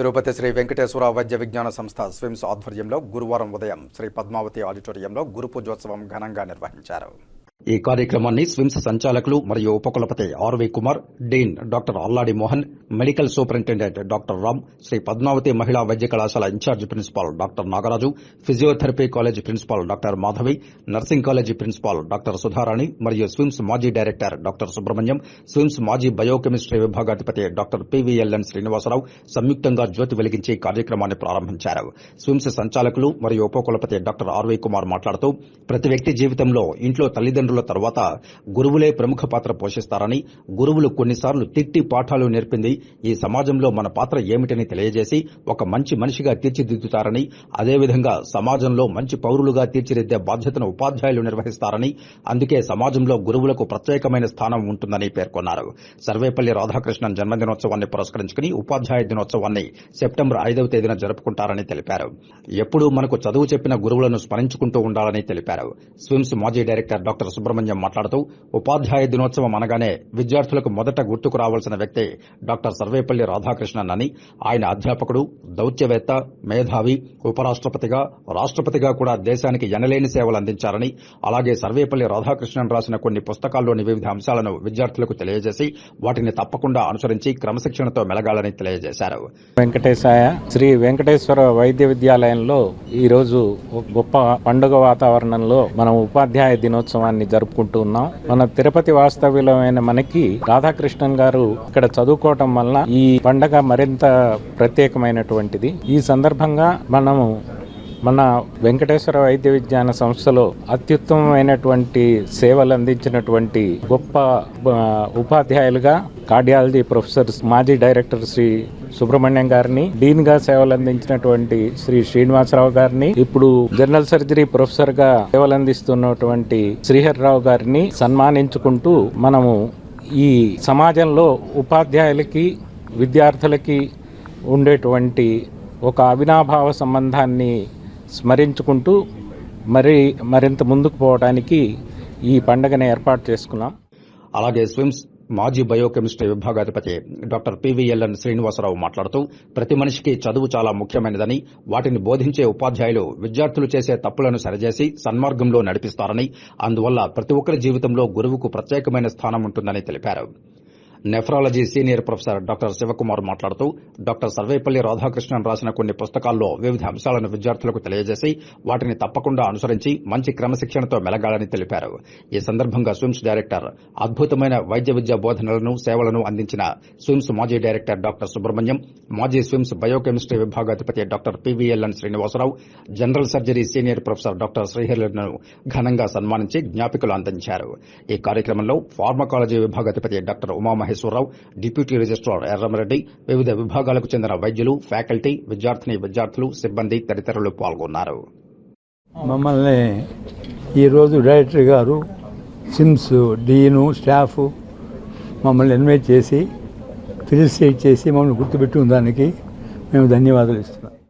తిరుపతి శ్రీ వెంకటేశ్వర వైద్య విజ్ఞాన సంస్థ స్విమ్స్ ఆధ్వర్యంలో గురువారం ఉదయం శ్రీ పద్మావతి ఆడిటోరియంలో గురు పూజోత్సవం ఘనంగా నిర్వహించారు. ఈ కార్యక్రమాన్ని స్విమ్స్ సంచాలకులు మరియు ఉపకులపతి R V Kumar dean doctor Alladi Mohan medical superintendent doctor Ram Sri Padmavati మహిళా వైద్య కళాశాల in charge principal doctor Nagaraju physiotherapy college principal doctor Madhavi nursing college principal doctor Sudharani మరియు స్విమ్స్ మాజీ డైరెక్టర్ డాక్టర్ సుబ్రహ్మణ్యం స్విమ్స్ మాజీ biochemistry విభాగాధిపతి doctor P V L N Srinivasa Rao సంయుక్తంగా జ్యోతి వెలిగించి కార్యక్రమాన్ని ప్రారంభించారు. స్విమ్స్ సంచాలకులు మరియు ఉపకులపతి డాక్టర్ ఆర్వి కుమార్ మాట్లాడుతూ ప్రతి వ్యక్తి జీవితంలో ఇంట్లో తల్లిదండ్రులు తర్వాత గురువులే ప్రముఖ పాత్ర పోషిస్తారని గురువులు కొన్నిసార్లు తిట్టి పాఠాలు నేర్పింది ఈ సమాజంలో మన పాత్ర ఏమిటని తెలియజేసి ఒక మంచి మనిషిగా తీర్చిదిద్దుతారని అదేవిధంగా సమాజంలో మంచి పౌరులుగా తీర్చిదిద్దే బాధ్యతను ఉపాధ్యాయులు నిర్వహిస్తారని అందుకే సమాజంలో గురువులకు ప్రత్యేకమైన స్థానం ఉంటుందని పేర్కొన్నారు. సర్వేపల్లి రాధాకృష్ణన్ జన్మదినోత్సవాన్ని పురస్కరించుకుని ఉపాధ్యాయ దినోత్సవాన్ని సెప్టెంబర్ ఐదవ తేదీన జరుపుకుంటారని తెలిపారు. ఎప్పుడూ మనకు చదువు చెప్పిన గురువులను స్మరించుకుంటూ ఉండాలని తెలిపారు. స్విమ్స్ మాజీ డైరెక్టర్ డాక్టర్ సుబ్రహ్మణ్యం మాట్లాడుతూ ఉపాధ్యాయ దినోత్సవం అనగానే విద్యార్థులకు మొదట గుర్తుకు రావాల్సిన వ్యక్తి డాక్టర్ సర్వేపల్లి రాధాకృష్ణన్ అని ఆయన అధ్యాపకుడు దౌత్యవేత్త మేధావి ఉపరాష్ట్రపతిగా రాష్ట్రపతిగా కూడా దేశానికి ఎనలేని సేవలు అందించారని అలాగే సర్వేపల్లి రాధాకృష్ణన్ రాసిన కొన్ని పుస్తకాల్లోని వివిధ అంశాలను విద్యార్థులకు తెలియజేసి వాటిని తప్పకుండా అనుసరించి క్రమశిక్షణతో మెలగాలని తెలియజేశారు. వెంకటేశాయ శ్రీ వెంకటేశ్వర వైద్య విద్యాలయంలో ఈ రోజు గొప్ప పండుగ వాతావరణంలో మనం ఉపాధ్యాయ దినోత్సవాన్ని జరుపుకుంటూ ఉన్నాం. మన తిరుపతి వాస్తవ్యులమైన మనకి రాధాకృష్ణన్ గారు ఇక్కడ చదువుకోవటం వల్ల ఈ పండగ మరింత ప్రత్యేకమైనటువంటిది. ఈ సందర్భంగా మనము మన వెంకటేశ్వర వైద్య విజ్ఞాన సంస్థలో అత్యుత్తమమైనటువంటి సేవలు అందించినటువంటి గొప్ప ఉపాధ్యాయులుగా కార్డియాలజీ ప్రొఫెసర్ మాజీ డైరెక్టర్ శ్రీ సుబ్రహ్మణ్యం గారిని డీన్గా సేవలు అందించినటువంటి శ్రీ శ్రీనివాసరావు గారిని ఇప్పుడు జనరల్ సర్జరీ ప్రొఫెసర్గా సేవలు అందిస్తున్నటువంటి శ్రీహరిరావు గారిని సన్మానించుకుంటూ మనము ఈ సమాజంలో ఉపాధ్యాయులకి విద్యార్థులకి ఉండేటువంటి ఒక అవినాభావ సంబంధాన్ని స్మరించుకుంటూ మరి మరింత ముందుకు పోవడానికి ఈ పండుగను ఏర్పాటు చేసుకున్నాం. అలాగే స్విమ్స్ మాజీ biochemistry విభాగాధిపతి doctor P V L N Srinivasa Rao మాట్లాడుతూ ప్రతి మనిషికి చదువు చాలా ముఖ్యమైనదని వాటిని బోధించే ఉపాధ్యాయులు విద్యార్థులు చేసే తప్పులను సరిచేసి సన్మార్గంలో నడిపిస్తారని అందువల్ల ప్రతి ఒక్కరి జీవితంలో గురువుకు ప్రత్యేకమైన స్థానం ఉంటుందని తెలిపారు. Nephrology senior professor doctor Sivakumar మాట్లాడుతూ డాక్టర్ సర్వేపల్లి రాధాకృష్ణన్ రాసిన కొన్ని పుస్తకాల్లో వివిధ అంశాలను విద్యార్థులకు తెలియజేసి వాటిని తప్పకుండా అనుసరించి మంచి క్రమశిక్షణతో మెలగాలని తెలిపారు. ఈ సందర్భంగా స్విమ్స్ డైరెక్టర్ అద్భుతమైన వైద్య విద్యా బోధనలను సేవలను అందించిన స్విమ్స్ మాజీ డైరెక్టర్ డాక్టర్ సుబ్రహ్మణ్యం మాజీ SVIMS biochemistry విభాగాధిపతి doctor PVLN Srinivasarao general surgery senior professor doctor శ్రీహరిలను ఘనంగా సన్మానించి జ్ఞాపికలు అందించారు. ఈ కార్యక్రమంలో pharmacology విభాగాధిపతి doctor Maheswararao deputy registrar Erramareddy వివిధ విభాగాలకు చెందిన వైద్యులు ఫ్యాకల్టీ విద్యార్థిని విద్యార్థులు సిబ్బంది తదితరులు పాల్గొన్నారు. మమ్మల్ని ఈరోజు డైరెక్టర్ గారు సిమ్స్ డీను స్టాఫ్ మమ్మల్ని ఇన్వైట్ చేసి ఫెలిసిటేట్ చేసి మమ్మల్ని గుర్తుపెట్టుకున్న దానికి మేము ధన్యవాదాలు ఇస్తున్నాం.